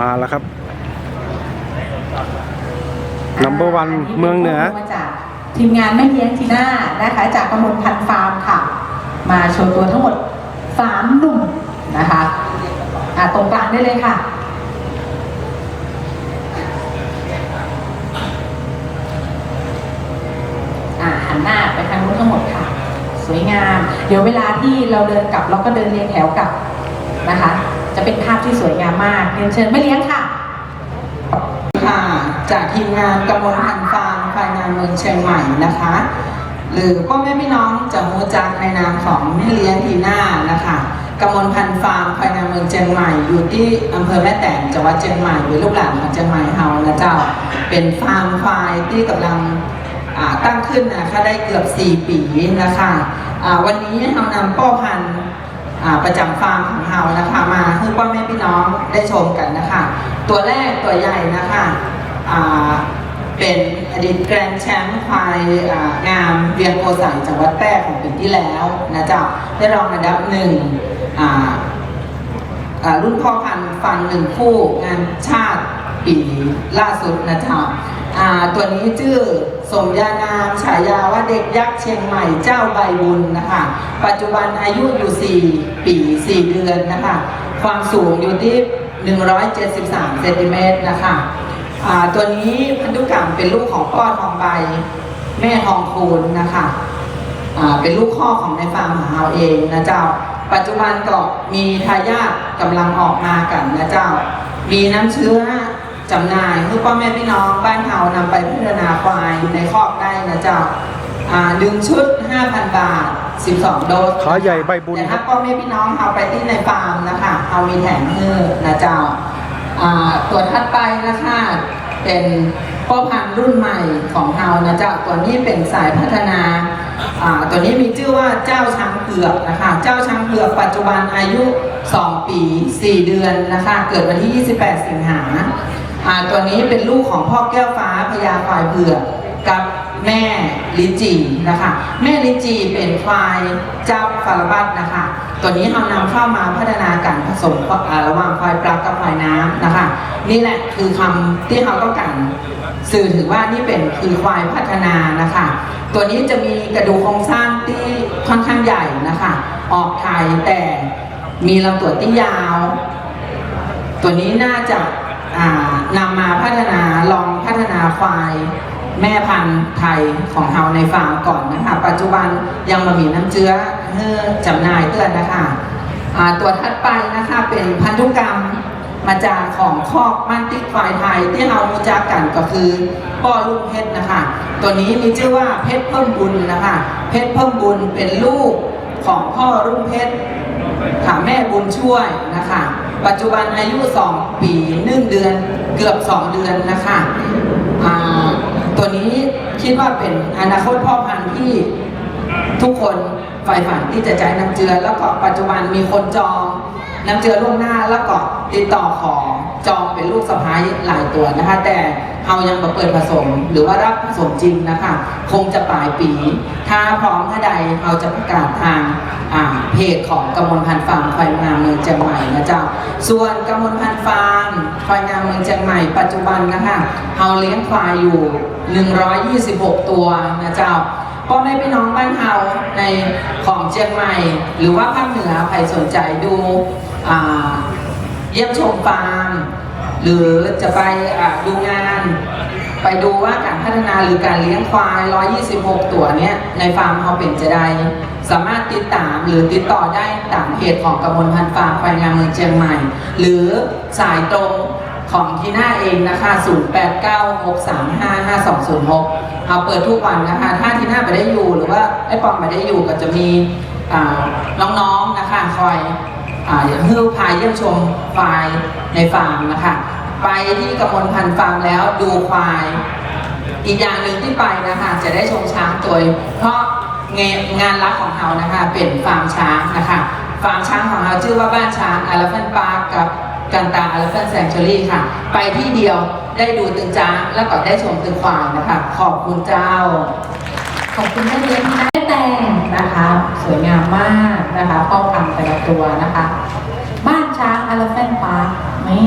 มาแล้วครับ number one เมืองเหนือ มาจากทีมงานแม่เลี้ยงทีน่านะคะจากกมลพันธ์ฟาร์มค่ะ มาโชว์ตัวทั้งหมดสามหนุ่มนะคะอะตรงกลางได้เลยค่ะ อะหันหน้าไปทางนู้นทั้งหมดค่ะ สวยงาม เดี๋ยวเวลาที่เราเดินกลับเราก็เดินเรียงแถวกลับนะคะ จะเป็นภาพที่สวยงามมากเรียนเชิญแม่เลี้ยงค่ะ ค่ะ จากทีมงานกำมลพันธ์ฟาร์มภายในเมืองเชียงใหม่นะคะ หรือพ่อแม่พี่น้องจะมูจักในนามของแม่เลี้ยงทีน่านะคะกำมลพันธ์ฟาร์มภายในเมืองเชียงใหม่อยู่ที่อำเภอแม่แตงจังหวัดเชียงใหม่เป็นลูกหลานของเชียงใหม่เฮานะเจ้า เป็นฟาร์มควายที่กำลังตั้งขึ้นนะคะได้เกือบ 4 ปีนะคะวันนี้เรานำพ่อพันธุ์ ประจำฟาร์มของเรานะคะมาให้พ่อแม่พี่น้องได้ชมกันนะคะ ตัวแรกตัวใหญ่นะคะเป็นอดีตแกรนด์แชมป์ควายงามเวียงโกสัยจังหวัดแพร่ของปีที่แล้วนะจ๊ะได้รองอันดับหนึ่งรุ่นพ่อพันธุ์ฟันหนึ่งคู่งานชาติปีล่าสุดนะจ๊ะ อ่าตัวนี้ชื่อสมญานามฉายาว่าเด็กยักษ์เชียงใหม่เจ้าใบบุญนะคะ ปัจจุบันอายุอยู่ 4 ปี 4 เดือนนะคะ ความสูงอยู่ที่ 173เซนติเมตรนะคะอ่าตัวนี้พันธุกรรมเป็นลูกของพ่อทองใบ แม่ทองคูณนะคะอ่าเป็นลูกข้อของในฟาร์มของเราเองนะเจ้า ปัจจุบันก็มีทายาทกำลังออกมากันนะเจ้า มีน้ำเชื้อ จำหน่ายให้พ่อแม่พี่น้องบ้านเฮานำไปพัฒนาควายในคอกได้นะเจ้าอ่าหนึ่งชุด 5,000 บาท 12 โดสขาใหญ่ใบบุญแต่ครัถ้าบพ่อแม่พี่น้องเอาไปที่ในฟาร์มนะคะเอามีแถมเฮือนะเจ้าอ่าตัวถัดไปนะคะเป็นพ่อพันธุ์รุ่นใหม่ของเฮานะเจ้าตัวนี้เป็นสายพัฒนาอ่าตัวนี้มีชื่อว่าเจ้าช้างเผือกนะคะ เจ้าช้างเผือกปัจจุบันอายุ 2 ปี 4 เดือนนะคะ เกิดวันที่ 28 สิงหา่าตัวนี้เป็นลูกของพ่อแก้วฟ้าพญาควายเผือกกับแม่ลิจีนะคะ แม่ลิจีเป็นควายเจ้าฟาราบัตนะคะ ตัวนี้เรานำเข้ามาพัฒนาการผสมระหว่างควายปลากับควายน้ำนะคะ นี่แหละคือคำที่เราต้องการสื่อถึงว่านี่เป็นคือควายพัฒนานะคะ ตัวนี้จะมีกระดูกโครงสร้างที่ค่อนข้างใหญ่นะคะ ออกไข่แต่มีลำตัวที่ยาว ตัวนี้น่าจะอ่า นำมาพัฒนาลองพัฒนาควายแม่พันธุ์ไทยของเราในฟาร์มก่อนนะคะ ปัจจุบันยังมามีน้ำเชื้อเพื่อจำหน่ายเตือนนะคะตัวถัดไปนะคะเป็นพันธุกรรมมาจากของคอกมันติควายไทยที่เรารู้จักกันก็คือพ่อลูกเพชรนะคะ ตัวนี้มีชื่อว่าเพชรเพิ่มบุญนะคะ เพชรเพิ่มบุญเป็นลูก ของพ่อรุ่งเพชรค่ะแม่บุญช่วยนะคะ ปัจจุบันอายุ 2 ปี 1 เดือนเกือบ 2 เดือนนะคะตัวนี้คิดว่าเป็นอนาคตพ่อพันธุ์ที่ทุกคนใฝ่ฝันที่จะใช้น้ำเจือ แล้วก็ปัจจุบันมีคนจองน้ำเจือล่วงหน้าแล้วก็ติดต่อขอ จองเป็นลูกสะพ้ายหลายตัวนะคะ แต่เรายังมาเปิดผสมหรือว่ารับผสมจริงนะคะ คงจะปลายปี ถ้าพร้อมถ้าใดเราจะประกาศทางเพจของกำมลพันฟาร์มควายงามเมืองเชียงใหม่นะจ้าส่วนกำมลพันฟาร์มควายงามเมืองเชียงใหม่ปัจจุบันนะคะเราเลี้ยงควายอยู่ 126 ตัวนะจ้าพ่อแม่พี่น้องบ้านเฮาในของเชียงใหม่ หรือว่าภาคเหนือใครสนใจดูอ่า เยี่ยมชมฟาร์ม หรือจะไปดูงาน ไปดูว่าการพัฒนาหรือการเลี้ยงควาย 126 ตัวเนี้ยในฟาร์มเฮาเป็นจะได้สามารถติดตามหรือติดต่อได้ตามเพจของกำมลพันธ์ฟาร์มควายงามเมืองเชียงใหม่ หรือสายตรงของทีน่าเองนะคะ 0896355206เราเปิดทุกวันนะคะ ถ้าทีน่าไปได้อยู่หรือว่าไอ้ปอมไปได้อยู่ก็จะมีน้องๆนะคะคอย อย่างฮือพาเยี่ยมชมควายในฟาร์มนะคะ ไปที่กำมลพันธ์ฟาร์มแล้วดูควาย อีกอย่างหนึ่งที่ไปนะคะจะได้ชมช้างตัวเพราะงานงานรักของเรานะคะเป็นฟาร์มช้างนะคะฟาร์มช้างของเราชื่อว่าบ้านช้าง Elephant Park กับกันตา Elephant Sanctuary ค่ะ ไปที่เดียวได้ดูตึงจ้างแล้วก็ได้ชมตึงควายนะคะ ขอบคุณเจ้า ขอบคุณแม่เลี้ยงที่แต่งนะคะ สวยงามมาก นะคะข้อพังแต่ละตัวนะคะ บ้านช้างอลเฟนปาร์คนี่